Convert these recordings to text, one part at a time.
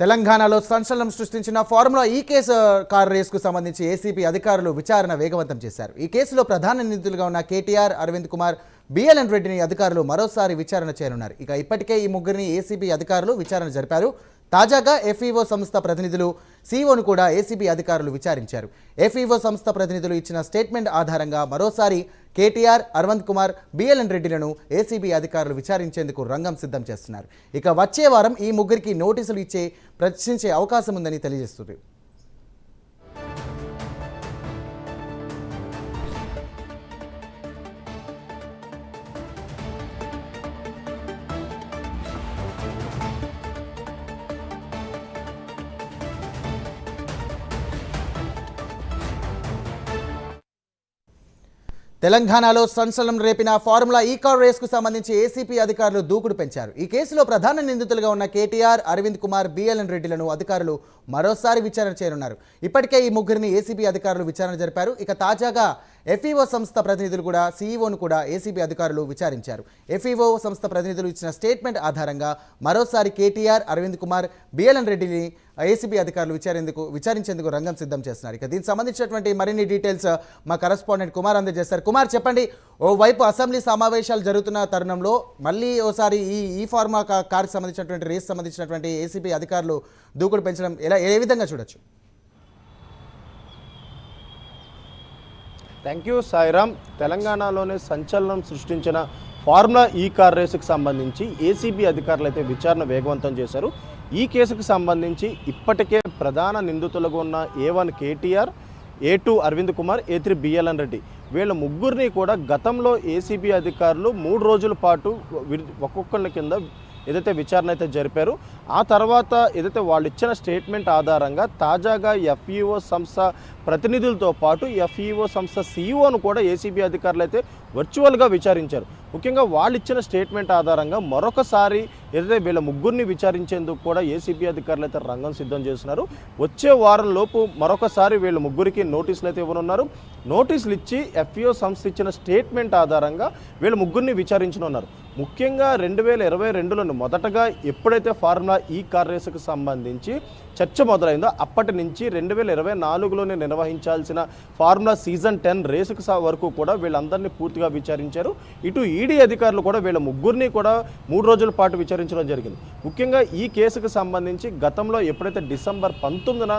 తెలంగాణలో సంచలనం సృష్టించిన ఫార్ములా ఈ కేసు కార్ రేసుకు సంబంధించి ఏసీబీ అధికారులు విచారణ వేగవంతం చేశారు. ఈ కేసులో ప్రధాన నిందితులుగా ఉన్న కేటీఆర్ అరవింద్ కుమార్ బిఎల్ఎన్ రెడ్డిని అధికారులు మరోసారి విచారణ చేయనున్నారు. ఇక ఇప్పటికే ఈ ముగ్గురిని ఏసీబీ అధికారులు విచారణ జరిపారు. తాజాగా ఎఫ్ఈఓ సంస్థ ప్రతినిధులు సీఓను కూడా ఏసీబీ అధికారులు విచారించారు. ఎఫ్ఈఓ సంస్థ ప్రతినిధులు ఇచ్చిన స్టేట్మెంట్ ఆధారంగా మరోసారి కేటీఆర్ అరవింద్ కుమార్ బిఎల్ఎన్ రెడ్డిలను ఏసీబీ అధికారులు విచారించేందుకు రంగం సిద్ధం చేస్తున్నారు. ఇక వచ్చే వారం ఈ ముగ్గురికి నోటీసులు ఇచ్చే ప్రశ్నించే అవకాశం ఉందని తెలియజేస్తుంది. తెలంగాణలో సంచలనం రేపిన ఫార్ములా ఈ కార్ రేస్కు సంబంధించి ఏసీపీ అధికారులు దూకుడు పెంచారు. ఈ కేసులో ప్రధాన నిందితులుగా ఉన్న కేటీఆర్ అరవింద్ కుమార్ బిఎల్ఎన్ రెడ్డిలను అధికారులు మరోసారి విచారణ చేయనున్నారు. ఇప్పటికే ఈ ముగ్గురిని ఏసీబీ అధికారులు విచారణ జరిపారు. ఇక తాజాగా ఎఫ్ఈఓ సంస్థ ప్రతినిధులు కూడా సీఈఓను కూడా ఏసీబీ అధికారులు విచారించారు. ఎఫ్ఈఓ సంస్థ ప్రతినిధులు ఇచ్చిన స్టేట్మెంట్ ఆధారంగా మరోసారి కేటీఆర్ అరవింద్ కుమార్ బిఎల్ఎన్ రెడ్డిని ఏసీబీ అధికారులు విచారేందుకు విచారించేందుకు రంగం సిద్ధం చేస్తున్నారు. ఇక దీనికి సంబంధించినటువంటి మరిన్ని డీటెయిల్స్ మా కరస్పాండెంట్ కుమార్ అందజేస్తారు కుమార్ చెప్పండి. ఓవైపు అసెంబ్లీ సమావేశాలు జరుగుతున్న తరుణంలో మళ్ళీ ఓసారి ఈ ఈ ఫార్మా కార్కి సంబంధించినటువంటి రేస్ సంబంధించినటువంటి ఏసీబీ అధికారులు దూకుడు పెంచడం ఎలా ఏ విధంగా చూడొచ్చు? Thank you Sairam. తెలంగాణలోనే సంచలనం సృష్టించిన ఫార్ములా ఈ కార్ రేసుకు సంబంధించి ఏసీబీ అధికారులు అయితే విచారణ వేగవంతం చేశారు. ఈ కేసుకు సంబంధించి ఇప్పటికే ప్రధాన నిందితులుగా ఉన్న A one KTR A two Arvind Kumar A three BLN Reddy వీళ్ళ ముగ్గురిని కూడా గతంలో ఏసీబీ అధికారులు మూడు రోజుల పాటు ఒక్కొక్కళ్ళ కింద ఏదైతే విచారణ అయితే జరిపారు ఆ తర్వాత ఏదైతే వాళ్ళు ఇచ్చిన స్టేట్మెంట్ ఆధారంగా తాజాగా ఎఫ్ఈఓ సంస్థ ప్రతినిధులతో పాటు ఎఫ్ఈఓ సంస్థ సీఈఓను కూడా ఏసీబీ అధికారులు అయితే వర్చువల్గా విచారించారు. ముఖ్యంగా వాళ్ళు ఇచ్చిన స్టేట్మెంట్ ఆధారంగా మరొకసారి ఏదైతే వీళ్ళ ముగ్గురిని విచారించేందుకు కూడా ఏసీబీ అధికారులు అయితే రంగం సిద్ధం చేస్తున్నారు. వచ్చే వారం లోపు మరొకసారి వీళ్ళ ముగ్గురికి నోటీసులు అయితే ఇవ్వనున్నారు. నోటీసులు ఇచ్చి ఎఫ్ఈఓ సంస్థ ఇచ్చిన స్టేట్మెంట్ ఆధారంగా వీళ్ళ ముగ్గురిని విచారించనున్నారు. ముఖ్యంగా రెండు వేల ఇరవై రెండులోని మొదటగా ఎప్పుడైతే ఫార్ములా ఈ కార్ రేసుకు సంబంధించి చర్చ మొదలైందో అప్పటి నుంచి రెండు వేల ఇరవై నాలుగులోనే నిర్వహించాల్సిన ఫార్ములా సీజన్ టెన్ రేసుకు వరకు కూడా వీళ్ళందరినీ పూర్తిగా విచారించారు. ఇటు ఈడీ అధికారులు కూడా వీళ్ళ ముగ్గురిని కూడా మూడు రోజుల పాటు విచారించడం జరిగింది. ముఖ్యంగా ఈ కేసుకు సంబంధించి గతంలో ఎప్పుడైతే డిసెంబర్ పంతొమ్మిదిన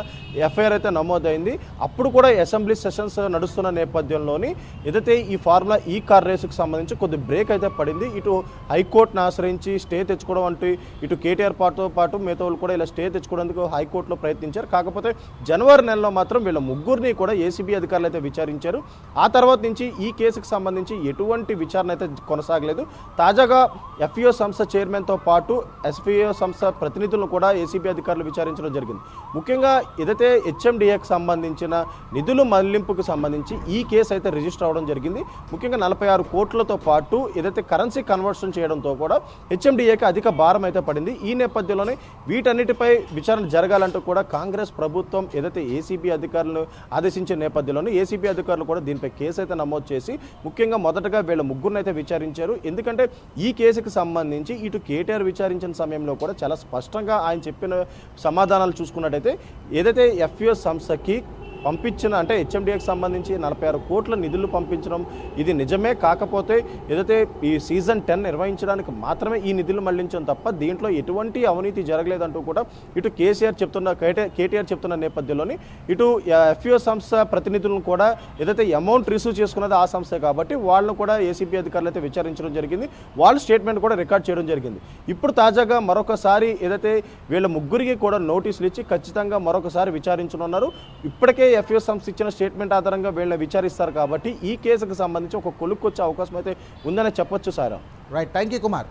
ఎఫ్ఐఆర్ అయితే నమోదైంది అప్పుడు కూడా అసెంబ్లీ సెషన్స్ నడుస్తున్న నేపథ్యంలోని ఏదైతే ఈ ఫార్ములా ఈ కార్ రేసుకు సంబంధించి కొద్ది బ్రేక్ అయితే పడింది ఇటు హైకోర్టును ఆశ్రయించి స్టే తెచ్చుకోవడం అంటే ఇటు కేటీఆర్ పాటుతో పాటు మిగతా కూడా ఇలా స్టే తెచ్చుకోవడానికి హైకోర్టులో ప్రయత్నించారు. కాకపోతే జనవరి నెలలో మాత్రం వీళ్ళ ముగ్గురిని కూడా ఏసీబీ అధికారులు అయితే విచారించారు. ఆ తర్వాత నుంచి ఈ కేసుకు సంబంధించి ఎటువంటి విచారణ అయితే కొనసాగలేదు. తాజాగా ఎఫ్ఈఓ సంస్థ చైర్మన్తో పాటు ఎస్పీఓ సంస్థ ప్రతినిధులను కూడా ఏసీబీ అధికారులు విచారించడం జరిగింది. ముఖ్యంగా ఏదైతే హెచ్ఎండిఏకి సంబంధించిన నిధులు మళ్ళింపుకు సంబంధించి ఈ కేసు అయితే రిజిస్టర్ అవ్వడం జరిగింది. ముఖ్యంగా నలభై ఆరు కోట్లతో పాటు ఏదైతే కరెన్సీ కన్వర్ట్ కన్వర్షన్ చేయడంతో కూడా హెచ్ఎండిఏకి అధిక భారం అయితే పడింది. ఈ నేపథ్యంలోనే వీటన్నిటిపై విచారణ జరగాలంటూ కూడా కాంగ్రెస్ ప్రభుత్వం ఏదైతే ఏసీబీ అధికారులను ఆదేశించిన నేపథ్యంలోనే ఏసీబీ అధికారులు కూడా దీనిపై కేసు అయితే నమోదు చేసి ముఖ్యంగా మొదటగా వీళ్ళ ముగ్గురిని అయితే విచారించారు. ఎందుకంటే ఈ కేసుకు సంబంధించి ఇటు కేటీఆర్ విచారించిన సమయంలో కూడా చాలా స్పష్టంగా ఆయన చెప్పిన సమాధానాలు చూసుకున్నట్టయితే ఏదైతే ఎఫ్ఓ సంస్థకి పంపించిన అంటే హెచ్ఎండిఏకి సంబంధించి నలభై ఆరు కోట్ల నిధులు పంపించడం ఇది నిజమే కాకపోతే ఏదైతే ఈ సీజన్ టెన్ నిర్వహించడానికి మాత్రమే ఈ నిధులు మళ్ళించడం తప్ప దీంట్లో ఎటువంటి అవినీతి జరగలేదంటూ కూడా ఇటు కేసీఆర్ చెప్తున్న కేటీఆర్ కేటీఆర్ చెప్తున్న నేపథ్యంలోని ఇటు ఎఫ్ఓ సంస్థ ప్రతినిధులను కూడా ఏదైతే అమౌంట్ రిసీవ్ చేసుకున్నది ఆ సంస్థే కాబట్టి వాళ్ళను కూడా ఏసీబీ అధికారులు అయితే విచారించడం జరిగింది. వాళ్ళ స్టేట్మెంట్ కూడా రికార్డ్ చేయడం జరిగింది. ఇప్పుడు తాజాగా మరొకసారి ఏదైతే వీళ్ళ ముగ్గురికి కూడా నోటీసులు ఇచ్చి ఖచ్చితంగా మరొకసారి విచారించనున్నారు. ఇప్పటికే ఎఫ్ఓ సంస్థ ఇచ్చిన స్టేట్మెంట్ ఆధారంగా వీళ్ళని విచారిస్తారు కాబట్టి ఈ కేసుకు సంబంధించి ఒక కొలుక్కొచ్చే అవకాశం అయితే ఉందని చెప్పొచ్చు sir. Right thank you Kumar